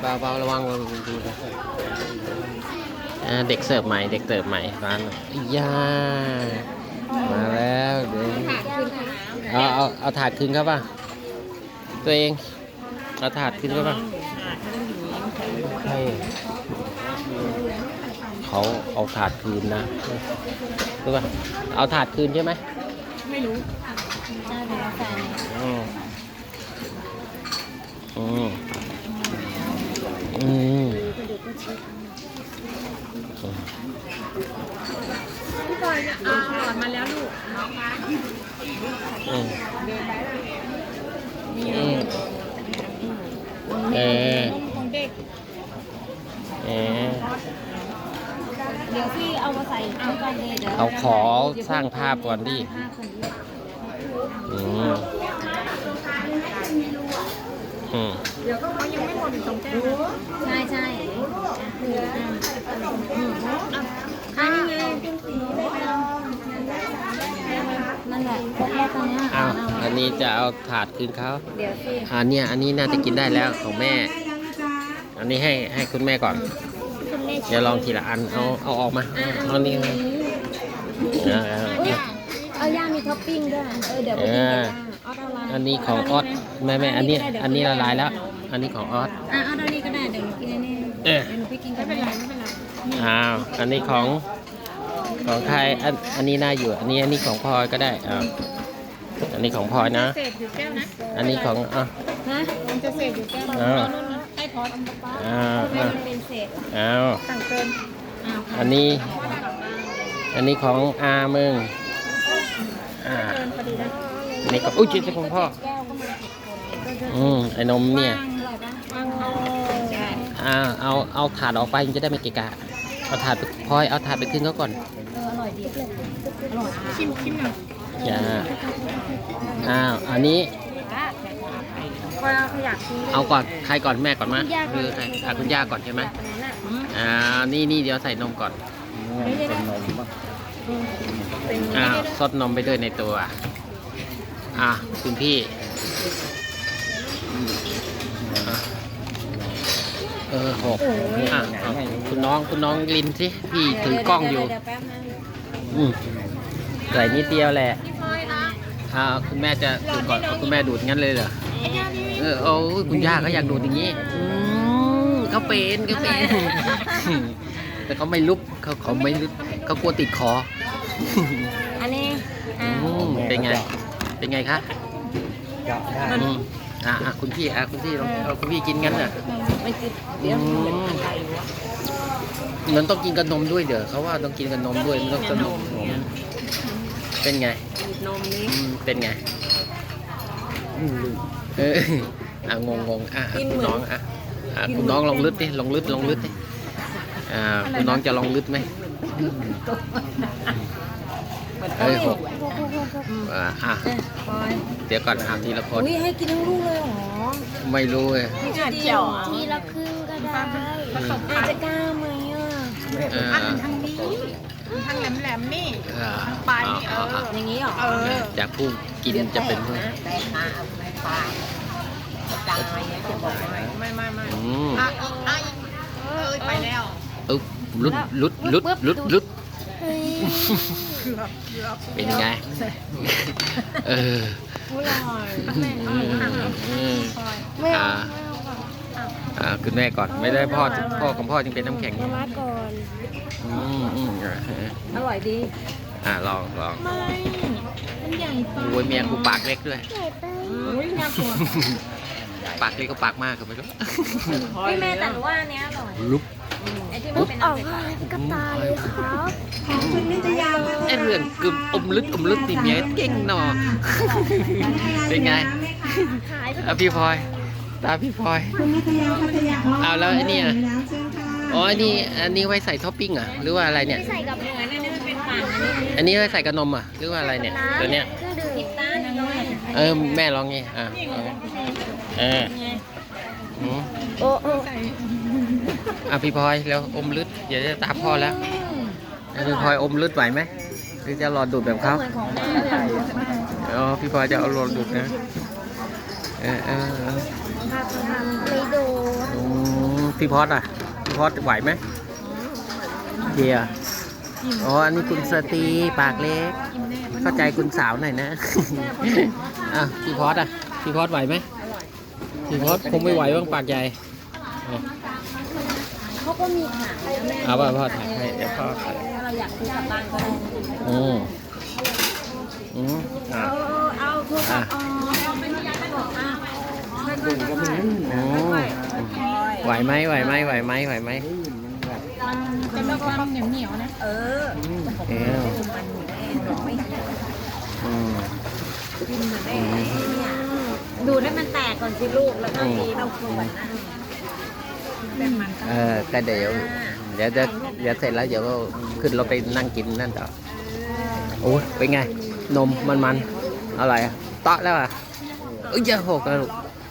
เบาเบาระวังระวังดูนะอ่าเด็กเสิร์ฟใหม่ เด็กเสิร์ฟใหม่ร้านย่ามาแล้วเดี๋ยวเอาเอาเอาถาดคืนครับป่ะ ตัวเอง เอาถาดคืนครับป่ะใช่เขาเอาถาดคืนนะรู้ป่ะ เอาถาดคืนใช่ไหม ไม่รู้ ใช่เป็นกาแฟ อืม อืมอืมพี่บอยเนี่ยเอาหลอดมาแล้วลูกอืมอืมเออของเด็กเออเดี๋ยวพี่เอามาใส่เอาก่อนเลยเดี๋ยวเขาขอสร้างภาพก่อนดิอืม อืมเดี๋ยวก็เขายังไม่หมดอีกสองแก้วนะใช่ใช่อันนี้ไงนั่นแหละครบแล้วตอนเนี้ยอ้าวอันนี้จะเอาถาดคืนเขาเดี๋ยวพี่อันเนี้ยอันนี้น่าจะกินได้แล้วของแม่ อันนี้ให้ให้คุณแม่ก่อน คุณแม่เดี๋ยวลองทีละอัน เอาเอาออกมาเอานี่มาเอาเอาเอาเอาย่ามีท็อปปิ้งด้วย เออเดี๋ยวไปกินกับย่า ออสเอาอะไรอันนี้ของออสแม่แม่อันนี้อันนี้ละลายแล้ว อันนี้ของออสอะเอาตอนนี้ก็ได้เดี๋ยวหนูกินอันนี้เอ๊ะเดี๋ยวหนูไปกินกัไม่บเป็นแม่ไรไม่เป็นไรอ้าวอันนี้ของของใครอันอันนี้น่าอยู่ อันนี้อันนี้ของพลอยก็ได้อ่าอันนี้ของพลอยนะเศษอยู่แก้วนะอันนี้ของอะฮะมันจะเศษอยู่แก้วอ้าวเอานู่นนะให้ทอดอันป้าอ้าวไม่อ้าวมันเป็นเศษอ้าวสั่งเกินอ้าวอันนี้ อันนี้ของอามึงอ่าเกินพอดีนะอั นนี้ก็อุ้ยเจ๊ของพ่อแก้วก็มาผิดคนอืมไอ้นมเนี่ยอร่อยปะวางเอาใช่อ่าเอาเอาถาดออกไปมันจะได้ไม่เกะกะ เอาถาดไปพลอยเอาถาดไปขึ้นเขาก่อนเอออร่อยดีเลยอร่อยชิมชิมหน่อยจ้าอ้าวอันนี้พอเราอยากกินเอาก่อนใครก่อนแม่ก่อนมาคือใครอะคุณย่าก่อนใช่ไหมอันนั้นอะอ่านี่นี่เดี๋ยวใส่นมก่อนเป็นอ่าซดนมไปด้วยในตัว อะคุณพี่อะเออหกอะเอาคุณน้องคุณน้องลินสิพี่ถือกล้องอยู่เดี๋ยวแป๊บนึงอืมใส่นิดเดียวแหละพี่พลอยนะอ่าคุณแม่จะดูดก่อนเอาคุณแม่ดูดงั้นเลยเหรอไอ้ย่านี่เออโอ้ยคุณย่าก็อยากดูดอย่างนี้อืมเขาเป็นเขาเป็นแต่เขาไม่ลุกเขาเขาไม่ลุกเขากลัวติดคออันนี้อ่าอืมเป็นไง เป็นไงคะอืมอะอะคุณพี่อะคุณพี่ลองเอาคุณพี่กินงั้นน่ะ ไม่กินเดี๋ยวอืมมันต้องกินกับนมด้วยเดี๋ยวเขาว่าต้องกินกับนมด้วยมันต้องสนุกเป็นไงนมนี้อืมเป็นไงเอออะงงงงอะอะคุณน้องอะอะคุณน้องลองลึดดิลองลึดลองลึดดิอ่าคุณน้องจะลองลึดไหม เอ้ยหกอะอะเออปอยเดี๋ยวก่อนอะทีละคน อุ้ยให้กินทั้งลูกเลยเหรอไม่รู้เลยไม่จะเดียวทีละครึ่งก็ได้อาจจะกล้าไหมอะเอออันทางนี้ทางแหลมแหลมๆนี่อะปลายนี่เอออะอย่างนี้เหรอเออ จากผู้กินจะเป็นผู้ไม่ไม่ไม่อืมอะอีกอะอีกเออไปแล้ว อึ๊บลุดลุดลุดลุดลุด เฮ้ยเกือบเกือบเป็นยังไง เอออร่อยอืมอืมไม่เอาอ่าอ่าคุณแม่ก่อน ไม่ได้พ่อ พ่อของพ่อจึงเป็นน้ำแข็งมามาก่อนอืมอืมอะอร่อยดี อ่าลองลองไม่มันใหญ่ไปโอ้ยเมียกูปากเล็กด้วยอุ้ยน่ากลัวปากเล็กก็ปากมากก็ไม่รู้พี่แม่แต่หนูว่าอันเนี้ยอร่อยลุก ไอ้ที่มันเป็นน้ำใสกระตาเลยครับไอ้เรื่องกึมอมลึกอมลึกนี่เมียเก่งหนอเป็นไงๆขายไปอะพี่พลอย ตาพี่พลอย เอาแล้วไอ้เนี่ยอ๋ออันนี้อันนี้ไว้ใส่ท็อปปิ้งเหรอะหรือว่าอะไรเนี่ยไม่ใส่กับเนื้อเนี่ยมันเป็นฝังอันนี้อันนี้ไว้ใส่กับนมอะหรือว่าอะไรเนี่ยตัวเนี้ยเครื่องดื่มพิซซ่านะน้อยเออแม่ลองไงอะเอาไงเอ ออืมโอ้โอ้อะพี่พลอยแล้วอมลึดเดี๋ยวจะตามพ่อแล้วอะพี่พลอยอมลึดไหวไหมหรือจะรอดูดแบบเขาเหมือนของแม่เลยอ๋อพี่พลอยจะเอารอดูดนะเออเออเออพาไปทำไม่โดนอืมพี่พอดอะพี่พอดไหวไหมเดียอ๋ออันนี้คุณสตรีปากเล็ก เข้าใจคุณสาวหน่อยนะ อะพี่พอดอะพี่พอดไหวไหม พี่พอดคงไม่ไหวบ้างปากใหญ่เขาก็มีขายนะแม่เอาป่ะพ่อถ่ายให้เดี๋ยวพ่อถ่ายถ้าเราอยากซื้อกลับบ้านก็ได้อืมอืมอะเอาเอาโทรศัพท์อ๋อเอาเป็นที่ยัดไปบอกอะค่อยๆค่อยอืมไหวไหมไหวไหมไหวไหมไหวไหมจะมีความเหนียวเหนียวๆนะๆเออเอวมันแน่น้อยอืม กินเหมือนไอ้เนี่ย ดูให้มันแตกก่อนสิลูกแล้วก็อืมทีเราควรนะแต่มันก็เออก็เดี๋ยวเดี๋ยวจะเดี๋ยวเสร็จแล้วเดี๋ยวก็ขึ้นรถไปนั่งกินนั่นต่อโอ้ยเป็นไง นมมันมันๆอร่อยอะเตาะแล้วอะเอ้ยจะหกแล้วลูก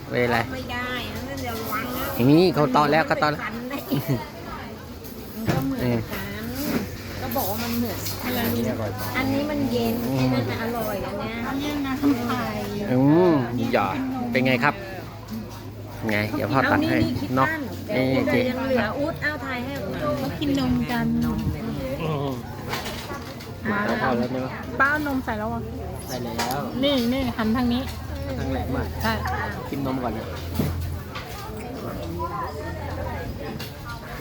เป็นไรไม่ได้นะเดี๋ยวระวังนะอย่างนี้เขาเตาะแล้วเขาเตาะแล้วคันได้มันก็เหมือนกันก็บอกว่ามันเหมือนอันนี้มันเย็นอันนั้นน่ะอร่อยอันเนี้ยเยี่ยงนะทำไข่อืม หยอดเป็นไงครับ ไง เดี๋ยวพ่อตัดให้นี่คิดเนาะตั้งนี่แต่เจ๊ยังเหลืออุดเอาทายให้อุดเขากินนมกันอืมเอาพอแล้วเนาะป้าเอานมใส่แล้วอะใส่แล้วนี่นี่หันทางนี้ทั้งแหลมอะใช่กินนมก่อนนะ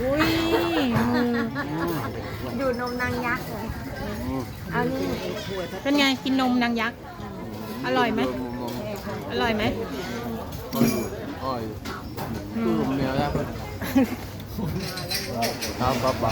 อุ้ยมือดูนมนางยักษ์เลยอืมเอานี่เป็นไงกินนมนางยักษ์ อร่อยไหม อร่อยไหมอ้อยคือผมเนี่ยแล้วครับครับ